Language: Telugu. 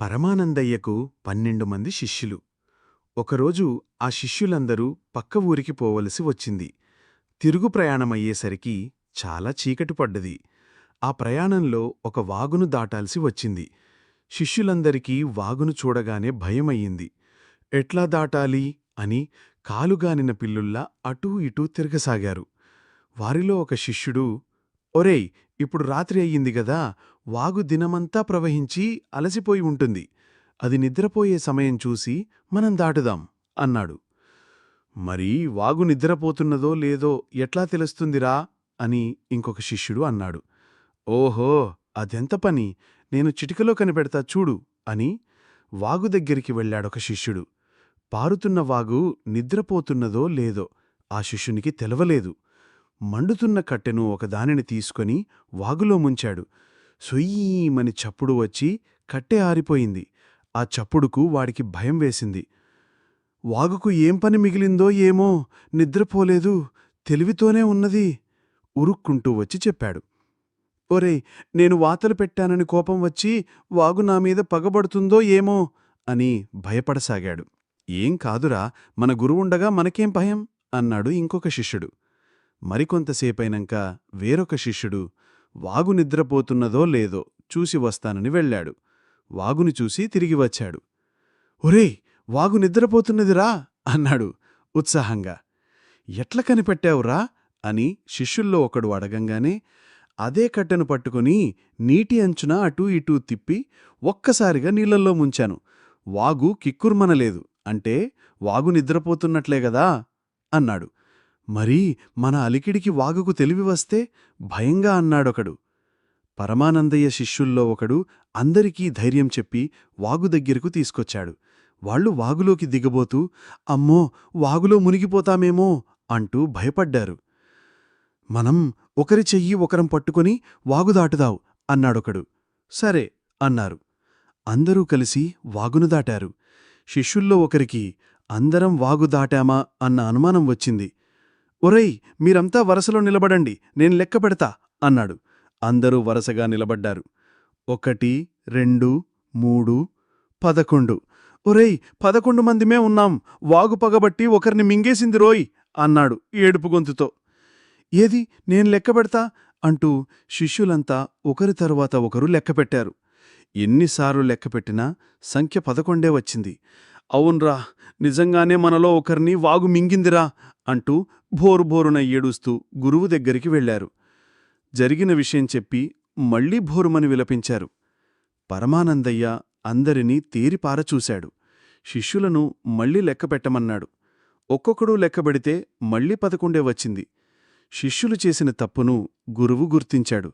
పరమానందయ్యకు పన్నెండు మంది శిష్యులు. ఒకరోజు ఆ శిష్యులందరూ పక్క ఊరికి పోవలసి వచ్చింది. తిరుగు ప్రయాణమయ్యేసరికి చాలా చీకటి పడ్డది. ఆ ప్రయాణంలో ఒక వాగును దాటాల్సి వచ్చింది. శిష్యులందరికీ వాగును చూడగానే భయమయ్యింది. ఎట్లా దాటాలి అని కాలుగానిన పిల్లుల్లా అటూ ఇటూ తిరగసాగారు. వారిలో ఒక శిష్యుడు ఒరేయ్ ఇప్పుడు రాత్రి అయ్యింది గదా వాగు దినమంతా ప్రవహించి అలసిపోయి ఉంటుంది. అది నిద్రపోయే సమయం చూసి మనం దాటుదాం అన్నాడు. మరి వాగు నిద్రపోతున్నదో లేదో ఎట్లా తెలుస్తుందిరా? అని ఇంకొక శిష్యుడు అన్నాడు. ఓహో అదెంత పని? నేను చిటికలో కనిపెడతా చూడు అని వాగు దగ్గరికి వెళ్ళాడొక శిష్యుడు. పారుతున్న వాగు నిద్రపోతున్నదో లేదో ఆ శిష్యునికి తెలవలేదు. మండుతున్న కట్టెను ఒకదానిని తీసుకొని వాగులో ముంచాడు. సుయ్యీమని చప్పుడు వచ్చి కట్టె ఆరిపోయింది. ఆ చప్పుడుకు వాడికి భయం వేసింది. వాగుకు ఏం పని మిగిలిందో ఏమో నిద్రపోలేదు తెలివితోనే ఉన్నది ఉరుక్కుంటూ వచ్చి చెప్పాడు. ఒరేయ్ నేను వాతలు పెట్టానని కోపం వచ్చి వాగు నా మీద పగబడుతుందో ఏమో అని భయపడసాగాడు. ఏం కాదురా మన గురువుండగా మనకేం భయం? అన్నాడు ఇంకొక శిష్యుడు. మరికొంతసేపైనాక వేరొక శిష్యుడు వాగు నిద్రపోతున్నదో లేదో చూసి వస్తానని వెళ్ళాడు. వాగుని చూసి తిరిగి వచ్చాడు. ఒరేయ్ వాగు నిద్రపోతున్నదిరా అన్నాడు ఉత్సాహంగా. ఎట్ల కనిపెట్టావురా? అని శిష్యుల్లో ఒకడు అడగంగానే అదే కట్టెను పట్టుకుని నీటి అంచున అటూ ఇటూ తిప్పి ఒక్కసారిగా నీళ్ళల్లో ముంచాను. వాగు కిక్కుర్మనలేదు. అంటే వాగు నిద్రపోతున్నట్లే గదా అన్నాడు. మరీ మన అలికిడికి వాగుకు తెలివి వస్తే భయంగా అన్నాడొకడు. పరమానందయ్య శిష్యుల్లో ఒకడు అందరికీ ధైర్యం చెప్పి వాగు దగ్గరకు తీసుకొచ్చాడు. వాళ్ళు వాగులోకి దిగబోతూ అమ్మో వాగులో మునిగిపోతామేమో అంటూ భయపడ్డారు. మనం ఒకరి చెయ్యి ఒకరం పట్టుకొని వాగు దాటుదావు అన్నాడొకడు. సరే అన్నారు. అందరూ కలిసి వాగును దాటారు. శిష్యుల్లో ఒకరికి అందరం వాగు దాటామా అన్న అనుమానం వచ్చింది. ఒరేయ్ మీరంతా వరసలో నిలబడండి నేను లెక్క పెడతా అన్నాడు. అందరూ వరసగా నిలబడ్డారు. ఒకటి రెండు మూడు పదకొండు. ఒరేయ్ పదకొండు మందిమే ఉన్నాం వాగు పగబట్టి ఒకరిని మింగేసింది రోయ్ అన్నాడు ఏడుపు గొంతుతో. ఏది నేను లెక్క పెడతా? అంటూ శిష్యులంతా ఒకరి తరువాత ఒకరు లెక్కపెట్టారు ఎన్నిసార్లు లెక్కపెట్టినా సంఖ్య పదకొండే వచ్చింది. అవున్రా నిజంగానే మనలో ఒకరిని వాగు మింగిందిరా అంటూ భోరుభోరున ఏడుస్తూ గురువు దగ్గరికి వెళ్ళారు జరిగిన విషయం చెప్పి మళ్ళీ భోరుమని విలపించారు. పరమానందయ్య అందరినీ తీరిపారచూశాడు శిష్యులను మళ్ళీ లెక్కపెట్టమన్నాడు ఒక్కొక్కడూ లెక్కబెడితే మళ్ళీ పదకొండే వచ్చింది. శిష్యులు చేసిన తప్పును గురువు గుర్తించాడు.